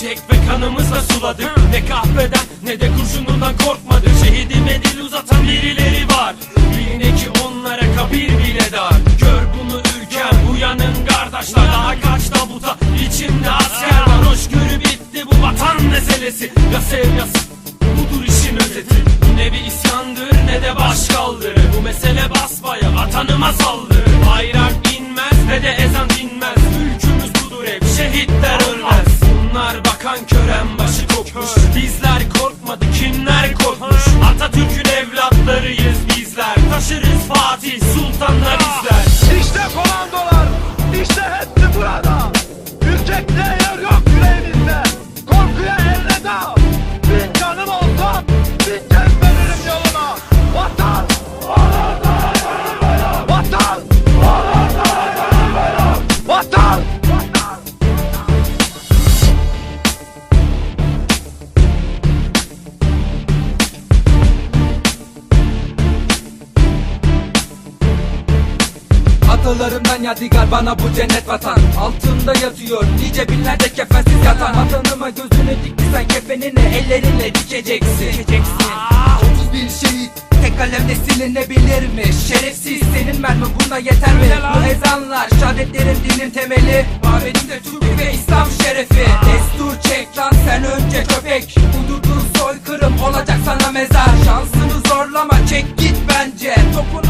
çek ve kanımızla suladık. Ne kahveden ne de kurşunundan korkmadık. Şehidime dil uzatan birileri var. Bunlar bakan kören başı kokmuş. Bizler korkmadı kimler korkmuş Atalarımdan yadigar bana bu cennet vatan. Altında yatıyor nice binlerce kefensiz yatan. Vatanıma gözünü diktiysen kefenini ellerinle dikeceksin. Dikeceksin 31 şehit tek kalemle silinebilir mi? Şerefsiz senin mermi buna yeter mi? Bu ezanlar şehadetlerin dinin temeli. Mabedimde Türk ve İslam şerefi. Destur çek lan sen önce köpek. Uydurduğun soykırım olacak sana mezar. Şansını zorlama çek git bence. Topunuz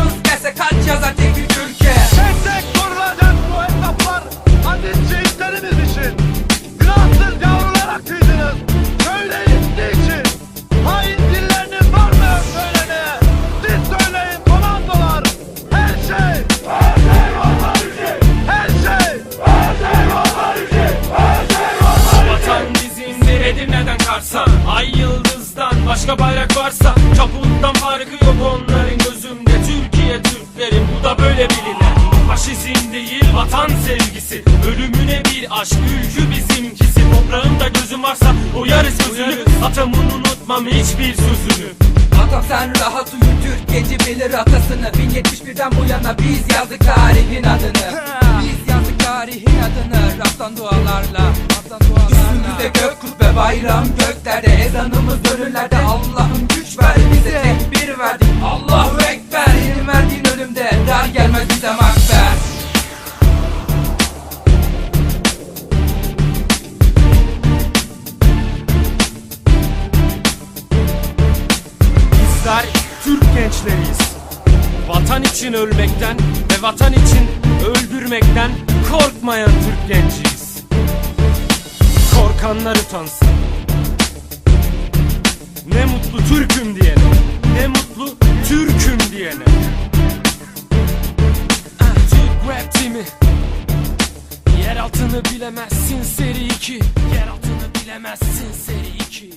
Kars'a Ay yıldızdan başka bayrak varsa Çaputtan farkı yok onların gözümde Türkiye Türklerin bu da böyle bilinen. Faşizm değil vatan sevgisi. Ölümüne bir aşk ülkü bizimkisi. Toprağımda gözüm varsa oyarız gözünü Atamın unutmam hiçbir sözünü. Atam sen rahat uyu Türk genci bilir atasını. 1071'den bu yana biz yazdık tarihin adını. Biz yazdık tarihin adını Raftan dualarla. Üstümüzde gök kubbe bayram Ezanımız gönüllerde Allah'ım güç ver bize tekbir verdik Allahu Ekber Senin verdiğin ölümde dar gelmez bize makber Bizler Türk gençleriyiz. Vatan için ölmekten ve vatan için öldürmekten korkmayan Türk genciyiz. Korkanlar utansın. Ne mutlu Türk'üm diyene. Ne mutlu Türk'üm diyene. Ah, Türk rap team'i. Yer altını bilemezsin seri 2. Yer altını bilemezsin seri 2.